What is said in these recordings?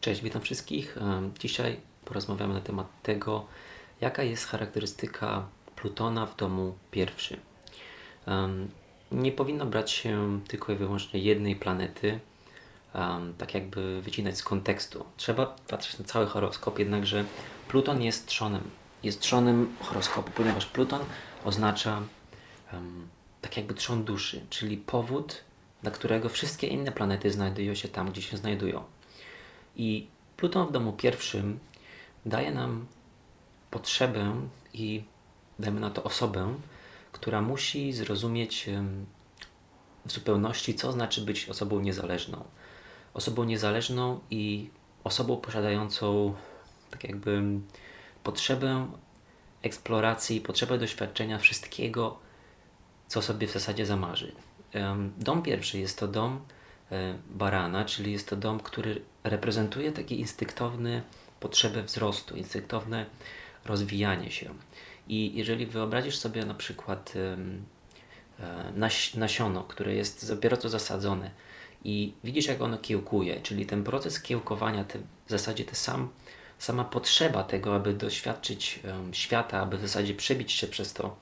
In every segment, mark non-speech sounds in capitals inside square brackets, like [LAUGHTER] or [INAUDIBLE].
Cześć, witam wszystkich. Em, Dzisiaj porozmawiamy na temat tego, jaka jest charakterystyka Plutona w domu pierwszym. Em, Nie powinno brać się tylko i wyłącznie jednej planety, em, tak jakby wycinać z kontekstu. Trzeba patrzeć na cały horoskop, jednakże Pluton jest trzonem. Jest trzonem horoskopu, ponieważ Pluton oznacza tak jakby trzon duszy, czyli powód, dla którego wszystkie inne planety znajdują się tam, gdzie się znajdują. I Pluton w domu pierwszym daje nam potrzebę i dajmy na to osobę, która musi zrozumieć w zupełności, co znaczy być osobą niezależną. Osobą niezależną i osobą posiadającą tak jakby potrzebę eksploracji, potrzebę doświadczenia wszystkiego, co sobie w zasadzie zamarzy. Dom pierwszy jest to dom barana, czyli jest to dom, który reprezentuje takie instynktowne potrzeby wzrostu, instynktowne rozwijanie się. I jeżeli wyobrazisz sobie na przykład e, nasiono, które jest dopiero co zasadzone i widzisz jak ono kiełkuje, czyli ten proces kiełkowania, te, w zasadzie te sam, sama potrzeba tego, aby doświadczyć em, świata, aby w zasadzie przebić się przez to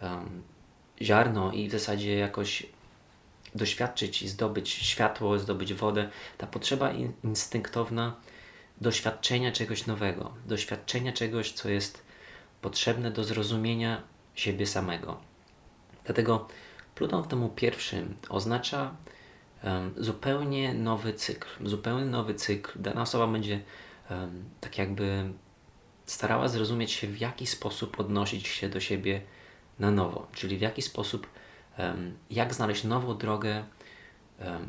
em, ziarno i w zasadzie jakoś doświadczyć i zdobyć światło, zdobyć wodę, ta potrzeba in- instynktowna doświadczenia czegoś nowego, doświadczenia czegoś, co jest potrzebne do zrozumienia siebie samego. Dlatego Pluton w domu pierwszym oznacza em, zupełnie nowy cykl. Zupełnie nowy cykl. Dana osoba będzie em, tak jakby starała zrozumieć się, w jaki sposób odnosić się do siebie na nowo, czyli w jaki sposób, jak znaleźć nową drogę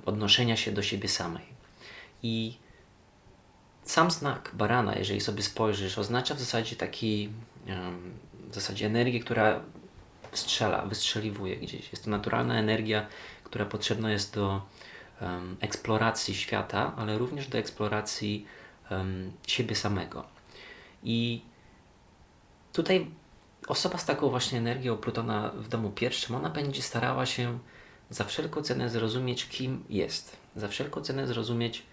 odnoszenia się do siebie samej. I sam znak barana, jeżeli sobie spojrzysz, oznacza w zasadzie taki, w zasadzie energię, która strzela, wystrzeliwuje gdzieś. Jest to naturalna energia, która potrzebna jest do eksploracji świata, ale również do eksploracji siebie samego. I tutaj osoba z taką właśnie energią Plutona w domu pierwszym, ona będzie starała się za wszelką cenę zrozumieć, kim jest. Za wszelką cenę zrozumieć,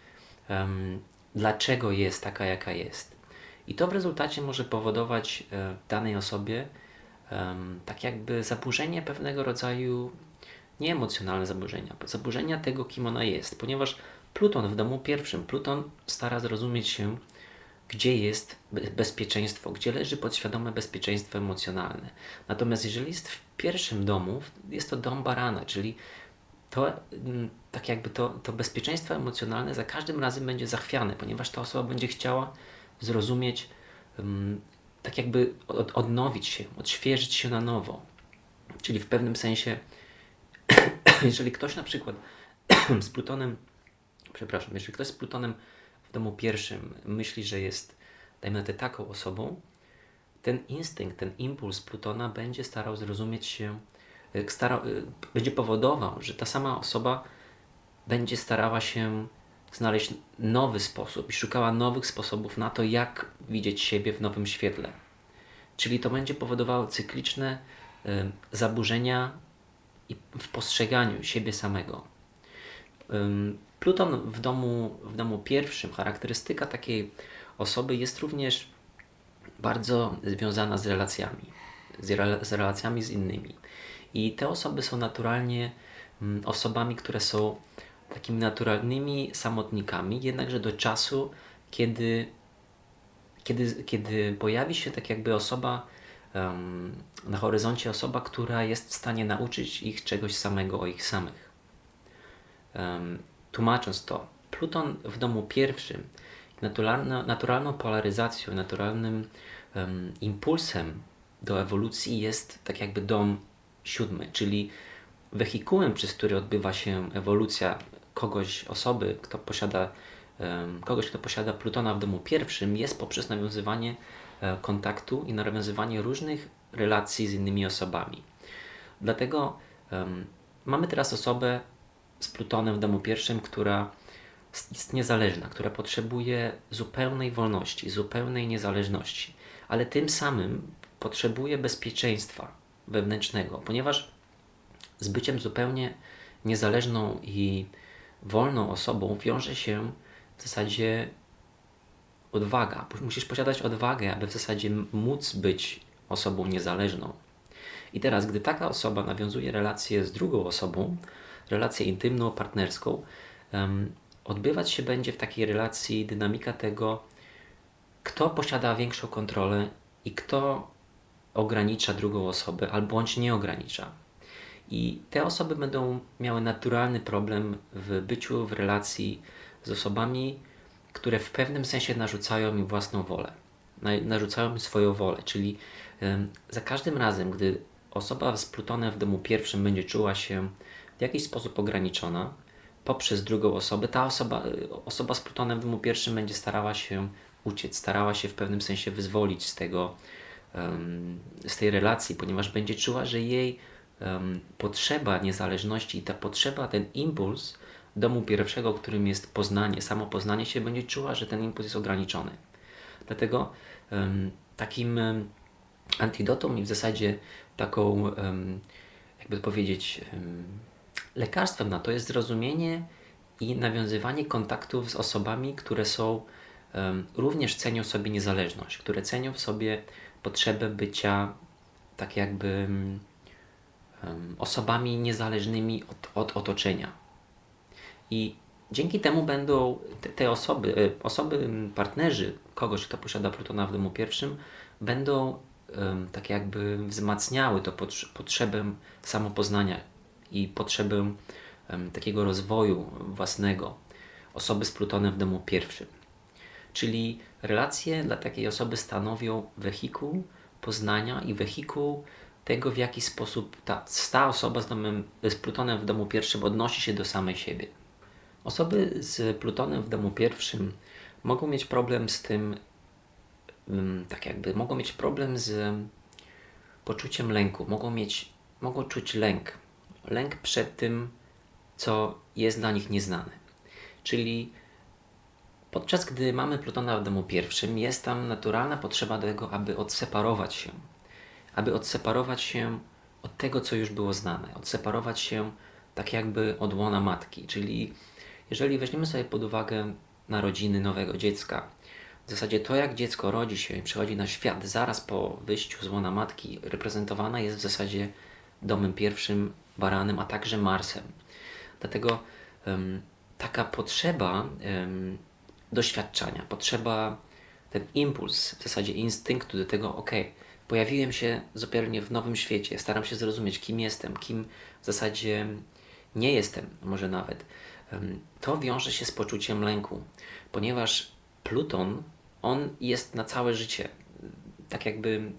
em, dlaczego jest taka, jaka jest. I to w rezultacie może powodować e, danej osobie em, tak jakby zaburzenie pewnego rodzaju, nie emocjonalne zaburzenia, zaburzenia tego, kim ona jest, ponieważ Pluton w domu pierwszym, Pluton stara zrozumieć się, gdzie jest be- bezpieczeństwo, gdzie leży podświadome bezpieczeństwo emocjonalne. Natomiast jeżeli jest w pierwszym domu, jest to dom barana, czyli to mm, tak jakby to, to bezpieczeństwo emocjonalne za każdym razem będzie zachwiane, ponieważ ta osoba będzie chciała zrozumieć, mm, tak jakby od, odnowić się, odświeżyć się na nowo. Czyli w pewnym sensie, [COUGHS] jeżeli ktoś na przykład [COUGHS] z Plutonem, przepraszam, jeżeli ktoś z Plutonem domu pierwszym myśli, że jest, dajmy na to, taką osobą, ten instynkt, ten impuls Plutona będzie starał zrozumieć się, y, starał, y, będzie powodował, że ta sama osoba będzie starała się znaleźć nowy sposób i szukała nowych sposobów na to, jak widzieć siebie w nowym świetle. Czyli to będzie powodowało cykliczne y, zaburzenia w postrzeganiu siebie samego. Pluton w domu, w domu pierwszym, charakterystyka takiej osoby jest również bardzo związana z relacjami, z, rela- z relacjami z innymi. I te osoby są naturalnie mm, osobami, które są takimi naturalnymi samotnikami, jednakże do czasu, kiedy, kiedy, kiedy pojawi się tak jakby osoba em, na horyzoncie, osoba, która jest w stanie nauczyć ich czegoś samego o ich samych. Em, tłumacząc to, Pluton w domu pierwszym naturalna, naturalną polaryzacją, naturalnym em, impulsem do ewolucji jest tak jakby dom siódmy, czyli wehikułem, przez który odbywa się ewolucja kogoś, osoby, kto posiada, em, kogoś, kto posiada Plutona w domu pierwszym, jest poprzez nawiązywanie e, kontaktu i nawiązywanie różnych relacji z innymi osobami. Dlatego em, mamy teraz osobę z Plutonem w domu pierwszym, która jest niezależna, która potrzebuje zupełnej wolności, zupełnej niezależności, ale tym samym potrzebuje bezpieczeństwa wewnętrznego, ponieważ z byciem zupełnie niezależną i wolną osobą wiąże się w zasadzie odwaga. Musisz posiadać odwagę, aby w zasadzie móc być osobą niezależną. I teraz, gdy taka osoba nawiązuje relację z drugą osobą, relację intymną, partnerską, odbywać się będzie w takiej relacji dynamika tego, kto posiada większą kontrolę i kto ogranicza drugą osobę, albo bądź nie ogranicza. I te osoby będą miały naturalny problem w byciu w relacji z osobami, które w pewnym sensie narzucają im własną wolę, narzucają im swoją wolę, czyli za każdym razem, gdy osoba z Plutonem w domu pierwszym będzie czuła się w jakiś sposób ograniczona poprzez drugą osobę, ta osoba, osoba z Plutonem w domu pierwszym będzie starała się uciec, starała się w pewnym sensie wyzwolić z tego, z tej relacji, ponieważ będzie czuła, że jej potrzeba niezależności i ta potrzeba, ten impuls domu pierwszego, którym jest poznanie, samo poznanie się, będzie czuła, że ten impuls jest ograniczony. Dlatego takim antidotą i w zasadzie taką, jakby powiedzieć, lekarstwem na to jest zrozumienie i nawiązywanie kontaktów z osobami, które są również cenią sobie niezależność, które cenią w sobie potrzebę bycia tak jakby osobami niezależnymi od, od otoczenia. I dzięki temu będą te, te osoby, e, osoby, partnerzy kogoś, kto posiada Plutona w domu pierwszym, będą tak jakby wzmacniały to potrzebę samopoznania i potrzebę takiego rozwoju własnego osoby z Plutonem w domu pierwszym. Czyli relacje dla takiej osoby stanowią wehikuł poznania i wehikuł tego, w jaki sposób ta, ta osoba z, domem, z Plutonem w domu pierwszym odnosi się do samej siebie. Osoby z Plutonem w domu pierwszym mogą mieć problem z tym, tak jakby, mogą mieć problem z poczuciem lęku, mogą mieć, mogą czuć lęk. Lęk przed tym, co jest dla nich nieznane. Czyli podczas gdy mamy Plutona w domu pierwszym, jest tam naturalna potrzeba do tego, aby odseparować się. Aby odseparować się od tego, co już było znane. Odseparować się tak jakby od łona matki. Czyli jeżeli weźmiemy sobie pod uwagę narodziny nowego dziecka, w zasadzie to, jak dziecko rodzi się i przychodzi na świat zaraz po wyjściu z łona matki, reprezentowana jest w zasadzie domem pierwszym, baranem, a także Marsem. Dlatego um, taka potrzeba um, doświadczania, potrzeba, ten impuls, w zasadzie instynktu do tego, ok, pojawiłem się zupełnie w nowym świecie, staram się zrozumieć, kim jestem, kim w zasadzie nie jestem, może nawet. To wiąże się z poczuciem lęku, ponieważ Pluton, on jest na całe życie. Tak jakby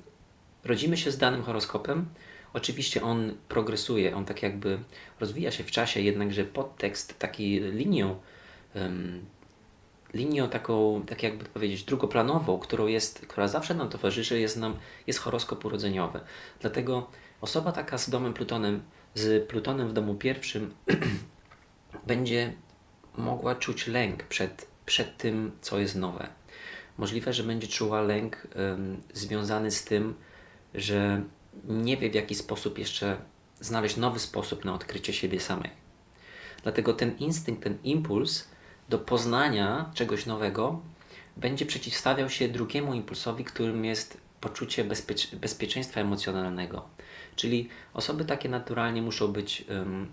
rodzimy się z danym horoskopem, oczywiście on progresuje, on tak jakby rozwija się w czasie, jednakże podtekst, taki linią linią taką, tak jakby powiedzieć, drugoplanową, którą jest, która zawsze nam towarzyszy, jest, nam, jest horoskop urodzeniowy. Dlatego osoba taka z domem Plutonem, z Plutonem w domu pierwszym, [CLEARS THROAT] będzie mogła czuć lęk przed, przed tym, co jest nowe. Możliwe, że będzie czuła lęk ym, związany z tym, że nie wie w jaki sposób jeszcze znaleźć nowy sposób na odkrycie siebie samej. Dlatego ten instynkt, ten impuls do poznania czegoś nowego będzie przeciwstawiał się drugiemu impulsowi, którym jest poczucie bezpiecz bezpieczeństwa emocjonalnego. Czyli osoby takie naturalnie muszą być um,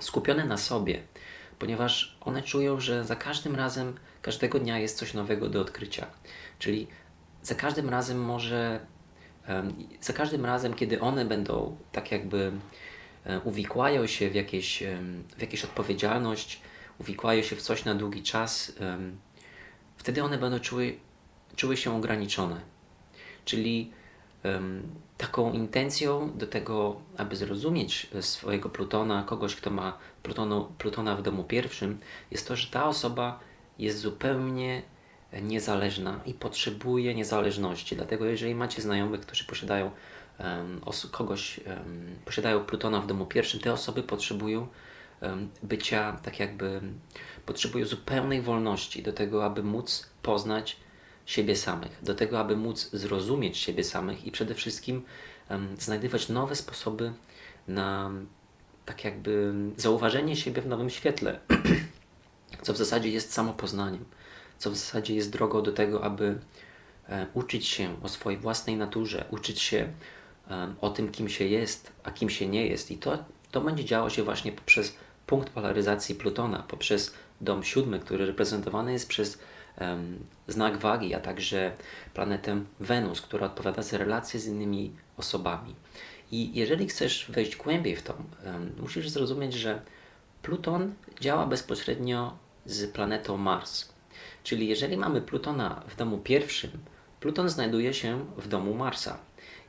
skupione na sobie, ponieważ one czują, że za każdym razem, każdego dnia jest coś nowego do odkrycia. Czyli za każdym razem może, za każdym razem, kiedy one będą tak jakby um, uwikłają się w jakieś, w jakieś odpowiedzialność, uwikłają się w coś na długi czas, wtedy one będą czuły, czuły się ograniczone. Czyli taką intencją do tego, aby zrozumieć swojego Plutona, kogoś, kto ma Plutonu, Plutona w domu pierwszym, jest to, że ta osoba jest zupełnie niezależna i potrzebuje niezależności. Dlatego, jeżeli macie znajomych, którzy posiadają um, kogoś, um, posiadają Plutona w domu pierwszym, te osoby potrzebują bycia, tak jakby potrzebują zupełnej wolności do tego, aby móc poznać siebie samych, do tego, aby móc zrozumieć siebie samych i przede wszystkim um, znajdywać nowe sposoby na tak jakby zauważenie siebie w nowym świetle, [CLEARS THROAT] co w zasadzie jest samopoznaniem, co w zasadzie jest drogą do tego, aby e, uczyć się o swojej własnej naturze, uczyć się e, o tym, kim się jest, a kim się nie jest. I to, to będzie działo się właśnie poprzez punkt polaryzacji Plutona, poprzez dom siódmy, który reprezentowany jest przez znak wagi, a także planetę Wenus, która odpowiada za relacje z innymi osobami. I jeżeli chcesz wejść głębiej w to, musisz zrozumieć, że Pluton działa bezpośrednio z planetą Mars. Czyli jeżeli mamy Plutona w domu pierwszym, Pluton znajduje się w domu Marsa.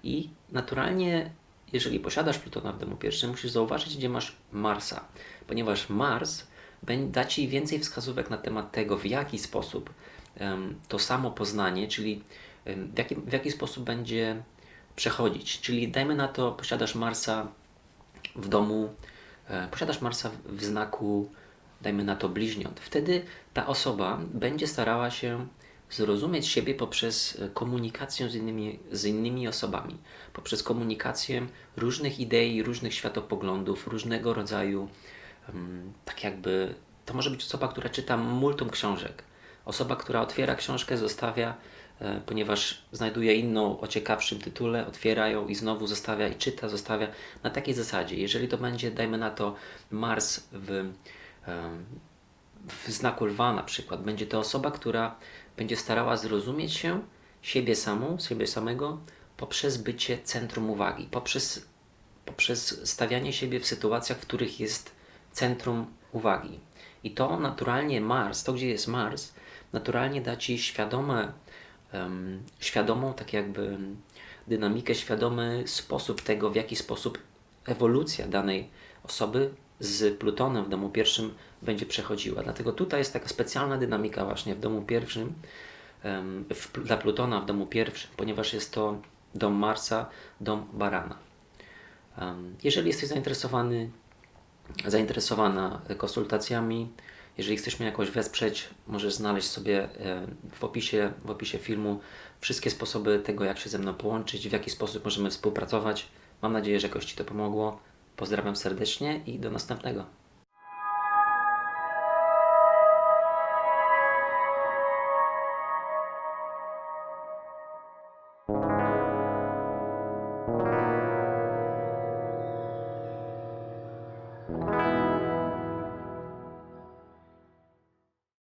I naturalnie, jeżeli posiadasz Plutona w domu pierwszym, musisz zauważyć, gdzie masz Marsa, ponieważ Mars da Ci więcej wskazówek na temat tego, w jaki sposób to samo poznanie, czyli w jaki, w jaki sposób będzie przechodzić. Czyli dajmy na to, posiadasz Marsa w domu, e, posiadasz Marsa w znaku, dajmy na to bliźniąt. Wtedy ta osoba będzie starała się zrozumieć siebie poprzez e, komunikację z innymi, z innymi osobami, poprzez komunikację różnych idei, różnych światopoglądów, różnego rodzaju, tak jakby, to może być osoba, która czyta multum książek. Osoba, która otwiera książkę, zostawia, e, ponieważ znajduje inną o ciekawszym tytule, otwiera ją i znowu zostawia i czyta, zostawia. Na takiej zasadzie, jeżeli to będzie, dajmy na to, Mars w, w znaku lwa na przykład, będzie to osoba, która będzie starała zrozumieć się, siebie samą, siebie samego, poprzez bycie centrum uwagi, poprzez, poprzez stawianie siebie w sytuacjach, w których jest centrum uwagi. I to naturalnie Mars, to gdzie jest Mars, naturalnie da Ci świadome, em, świadomą tak jakby dynamikę, świadomy sposób tego, w jaki sposób ewolucja danej osoby z Plutonem w domu pierwszym będzie przechodziła. Dlatego tutaj jest taka specjalna dynamika właśnie w domu pierwszym, w, dla Plutona w domu pierwszym, ponieważ jest to dom Marsa, dom Barana. Jeżeli jesteś zainteresowany, zainteresowana konsultacjami, jeżeli chcesz mnie jakoś wesprzeć, możesz znaleźć sobie w opisie, w opisie filmu wszystkie sposoby tego, jak się ze mną połączyć, w jaki sposób możemy współpracować. Mam nadzieję, że jakoś Ci to pomogło. Pozdrawiam serdecznie i do następnego.